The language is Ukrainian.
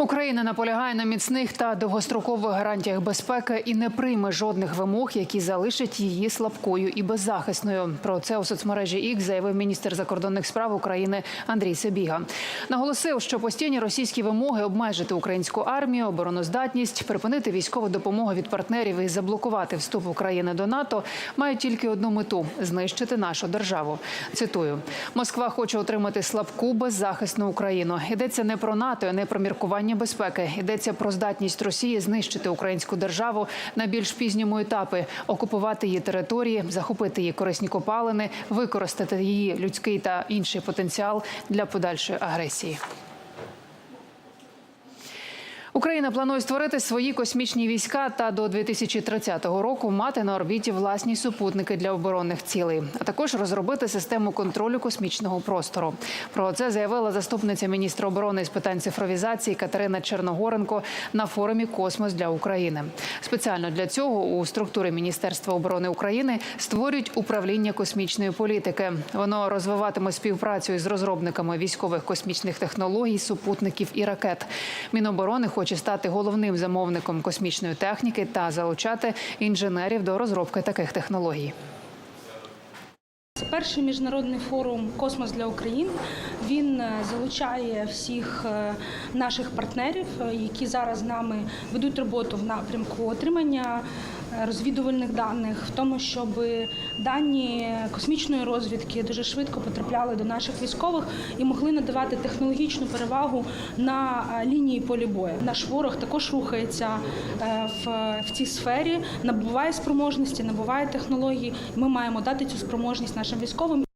Україна наполягає на міцних та довгострокових гарантіях безпеки і не прийме жодних вимог, які залишать її слабкою і беззахисною. Про це у соцмережі X заявив міністр закордонних справ України Андрій Себіга. Наголосив, що постійні російські вимоги обмежити українську армію, обороноздатність, припинити військову допомогу від партнерів і заблокувати вступ України до НАТО мають тільки одну мету знищити нашу державу. Цитую: Москва хоче отримати слабку беззахисну Україну. Йдеться не про НАТО, не про міркування безпеки. Йдеться про здатність Росії знищити українську державу на більш пізньому етапі, окупувати її території, захопити її корисні копалини, використати її людський та інший потенціал для подальшої агресії. Україна планує створити свої космічні війська та до 2030 року мати на орбіті власні супутники для оборонних цілей, а також розробити систему контролю космічного простору. Про це заявила заступниця міністра оборони з питань цифровізації Катерина Черногоренко на форумі Космос для України. Спеціально для цього у структурі Міністерства оборони України створюють управління космічної політики. Воно розвиватиме співпрацю із розробниками військових космічних технологій, супутників і ракет. Міноборони хоче стати головним замовником космічної техніки та залучати інженерів до розробки таких технологій. Це перший міжнародний форум Космос для України. Він е, залучає всіх е, наших партнерів, е, які зараз з нами ведуть роботу в напрямку отримання розвідувальних даних, в тому, щоб дані космічної розвідки дуже швидко потрапляли до наших військових і могли надавати технологічну перевагу на е, лінії полі бою. Наш ворог також рухається е, в, цій сфері, набуває спроможності, набуває технології. Ми маємо дати цю спроможність нашим військовим.